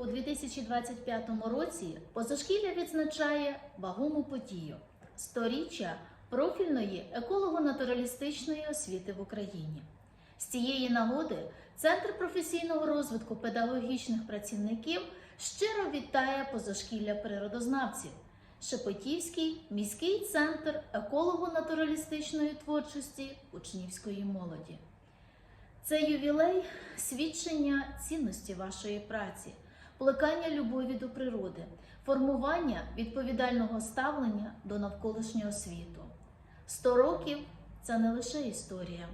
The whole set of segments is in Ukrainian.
У 2025 році позашкілля відзначає вагому подію сторіччя профільної еколого-натуралістичної освіти в Україні. З цієї нагоди Центр професійного розвитку педагогічних працівників щиро вітає позашкілля природознавців. Шепетівський міський центр еколого-натуралістичної творчості учнівської молоді. Цей ювілей свідчення цінності вашої праці, плекання любові до природи, формування відповідального ставлення до навколишнього світу. Сто років це не лише історія,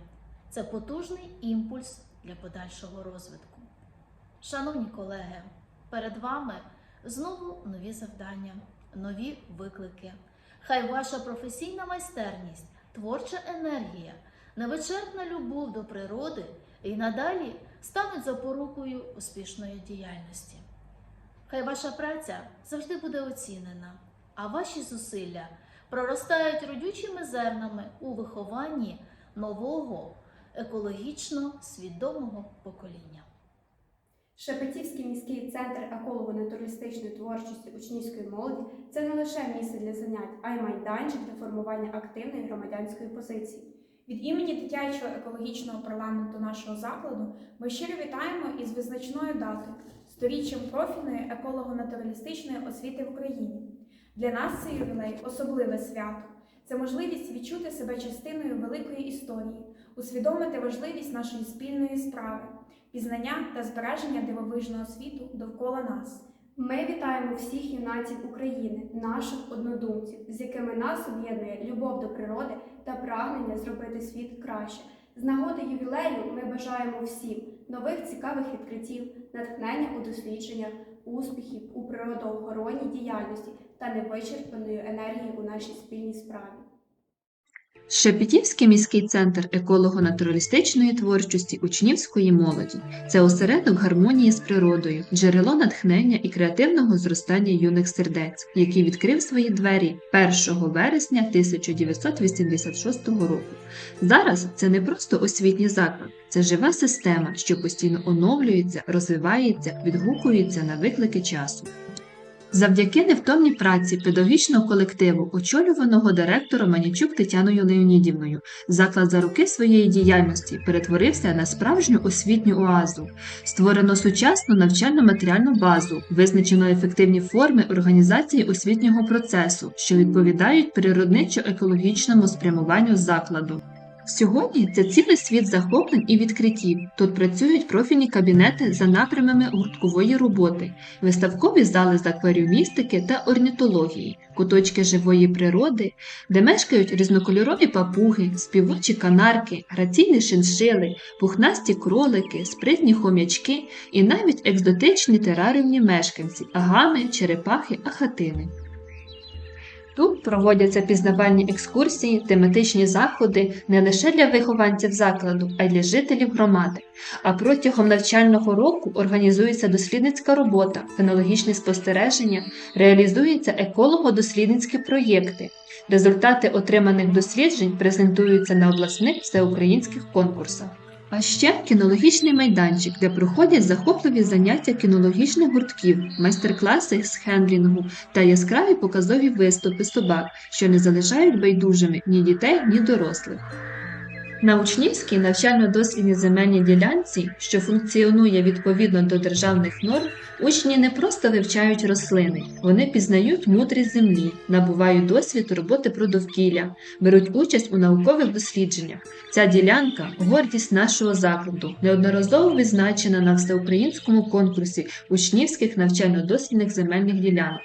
це потужний імпульс для подальшого розвитку. Шановні колеги, перед вами знову нові завдання, нові виклики. Хай ваша професійна майстерність, творча енергія, невичерпна любов до природи і надалі стануть запорукою успішної діяльності. Хай ваша праця завжди буде оцінена, а ваші зусилля проростають родючими зернами у вихованні нового екологічно свідомого покоління. Шепетівський міський центр еколого-натуралістичної творчості учнівської молоді це не лише місце для занять, а й майданчик для формування активної громадянської позиції. Від імені дитячого екологічного парламенту нашого закладу ми щиро вітаємо із визначною датою сторіччям профільної еколого-натуралістичної освіти в Україні. Для нас цей ювілей особливе свято. Це можливість відчути себе частиною великої історії, усвідомити важливість нашої спільної справи, пізнання та збереження дивовижного світу довкола нас. Ми вітаємо всіх юнаців України, наших однодумців, з якими нас об'єднує любов до природи та прагнення зробити світ краще. З нагоди ювілею ми бажаємо всім нових цікавих відкриттів, натхнення у дослідженнях, успіхів у природоохоронній діяльності та невичерпаної енергії у нашій спільній справі. Шепетівський міський центр еколого-натуралістичної творчості учнівської молоді це осередок гармонії з природою, джерело натхнення і креативного зростання юних сердець, який відкрив свої двері 1 вересня 1986 року. Зараз це не просто освітній заклад, це жива система, що постійно оновлюється, розвивається, відгукується на виклики часу. Завдяки невтомній праці педагогічного колективу, очолюваного директором Манічук Тетяною Леонідівною, заклад за роки своєї діяльності перетворився на справжню освітню оазу. Створено сучасну навчально-матеріальну базу, визначено ефективні форми організації освітнього процесу, що відповідають природничо-екологічному спрямуванню закладу. Сьогодні це цілий світ захоплень і відкриттів. Тут працюють профільні кабінети за напрямами гурткової роботи, виставкові зали з акваріумістики та орнітології, куточки живої природи, де мешкають різнокольорові папуги, співочі канарки, граційні шиншили, пухнасті кролики, спритні хом'ячки і навіть екзотичні тераріумні мешканці, агами, черепахи, ахатини. Тут проводяться пізнавальні екскурсії, тематичні заходи не лише для вихованців закладу, а й для жителів громади. А протягом навчального року організується дослідницька робота, фенологічні спостереження, реалізуються еколого-дослідницькі проєкти. Результати отриманих досліджень презентуються на обласних всеукраїнських конкурсах. А ще кінологічний майданчик, де проходять захопливі заняття кінологічних гуртків, майстер-класи з хендлінгу та яскраві показові виступи собак, що не залишають байдужими ні дітей, ні дорослих. На учнівській навчально-дослідній земельній ділянці, що функціонує відповідно до державних норм, учні не просто вивчають рослини, вони пізнають мудрість землі, набувають досвід роботи про довкілля, беруть участь у наукових дослідженнях. Ця ділянка гордість нашого закладу, неодноразово відзначена на всеукраїнському конкурсі учнівських навчально-дослідних земельних ділянок.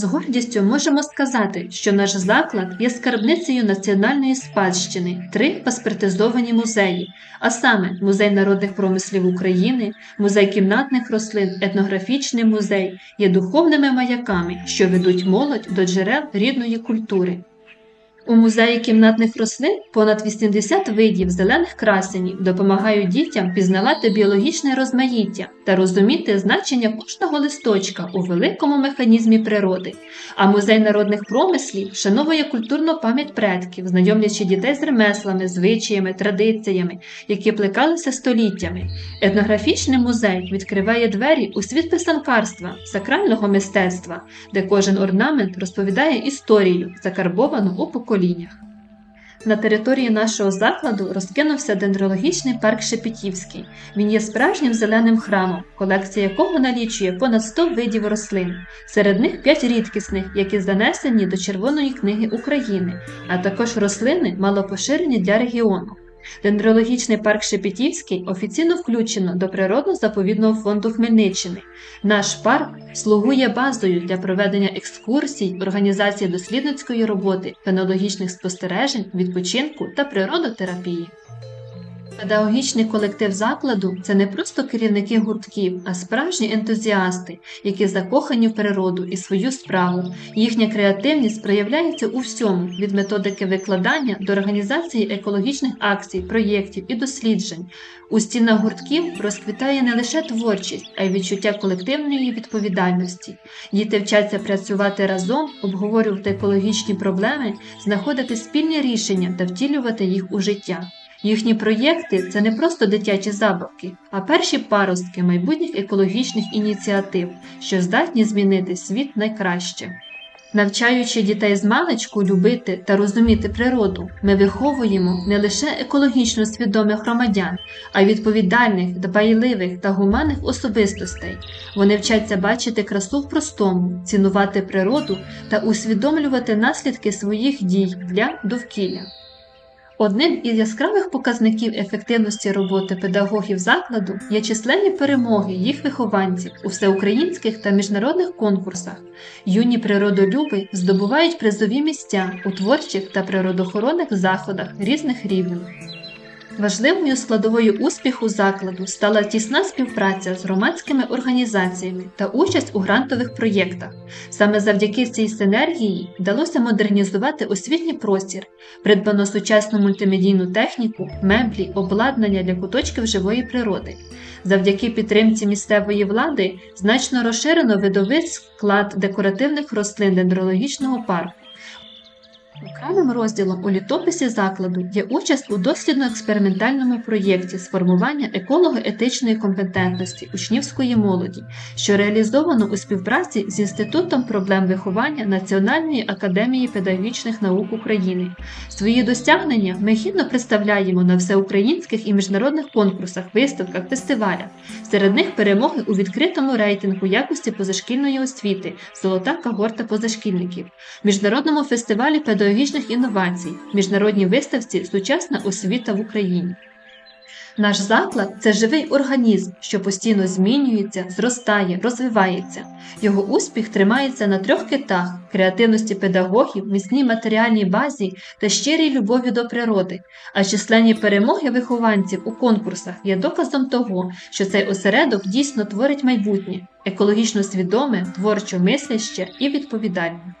З гордістю можемо сказати, що наш заклад є скарбницею національної спадщини, три паспортизовані музеї, а саме Музей народних промислів України, Музей кімнатних рослин, етнографічний музей є духовними маяками, що ведуть молодь до джерел рідної культури. У музеї кімнатних рослин понад 80 видів зелених красенів допомагають дітям пізнавати біологічне розмаїття та розуміти значення кожного листочка у великому механізмі природи. А музей народних промислів вшановує культурну пам'ять предків, знайомлячи дітей з ремеслами, звичаями, традиціями, які плекалися століттями. Етнографічний музей відкриває двері у світ писанкарства, сакрального мистецтва, де кожен орнамент розповідає історію, закарбовану у поколіннях. На території нашого закладу розкинувся дендрологічний парк Шепетівський. Він є справжнім зеленим храмом, колекція якого налічує понад 100 видів рослин. Серед них 5 рідкісних, які занесені до Червоної книги України, а також рослини малопоширені для регіону. Дендрологічний парк Шепетівський офіційно включено до природно-заповідного фонду Хмельниччини. Наш парк слугує базою для проведення екскурсій, організації дослідницької роботи, фенологічних спостережень, відпочинку та природотерапії. Педагогічний колектив закладу це не просто керівники гуртків, а справжні ентузіасти, які закохані в природу і свою справу. Їхня креативність проявляється у всьому від методики викладання до організації екологічних акцій, проєктів і досліджень. У стінах гуртків розквітає не лише творчість, а й відчуття колективної відповідальності. Діти вчаться працювати разом, обговорювати екологічні проблеми, знаходити спільні рішення та втілювати їх у життя. Їхні проєкти це не просто дитячі забавки, а перші паростки майбутніх екологічних ініціатив, що здатні змінити світ найкраще. Навчаючи дітей з маличку любити та розуміти природу, ми виховуємо не лише екологічно свідомих громадян, а й відповідальних, дбайливих та гуманних особистостей. Вони вчаться бачити красу в простому, цінувати природу та усвідомлювати наслідки своїх дій для довкілля. Одним із яскравих показників ефективності роботи педагогів закладу є численні перемоги їх вихованців у всеукраїнських та міжнародних конкурсах. Юні природолюби здобувають призові місця у творчих та природоохоронних заходах різних рівнів. Важливою складовою успіху закладу стала тісна співпраця з громадськими організаціями та участь у грантових проєктах. Саме завдяки цій синергії вдалося модернізувати освітній простір, придбано сучасну мультимедійну техніку, меблі, обладнання для куточків живої природи. Завдяки підтримці місцевої влади значно розширено видовий склад декоративних рослин дендрологічного парку. Окремим розділом у літописі закладу є участь у дослідно-експериментальному проєкті з формування еколого-етичної компетентності учнівської молоді, що реалізовано у співпраці з Інститутом проблем виховання Національної академії педагогічних наук України. Свої досягнення ми гідно представляємо на всеукраїнських і міжнародних конкурсах, виставках, фестивалях. Серед них перемоги у відкритому рейтингу якості позашкільної освіти Золота когорта позашкільників, міжнародному фестивалі педагогічних інновацій, міжнародній виставці Сучасна освіта в Україні. Наш заклад це живий організм, що постійно змінюється, зростає, розвивається. Його успіх тримається на трьох китах: креативності педагогів, міцній матеріальній базі та щирій любові до природи. А численні перемоги вихованців у конкурсах є доказом того, що цей осередок дійсно творить майбутнє, екологічно свідоме, творчо мисляще і відповідальне.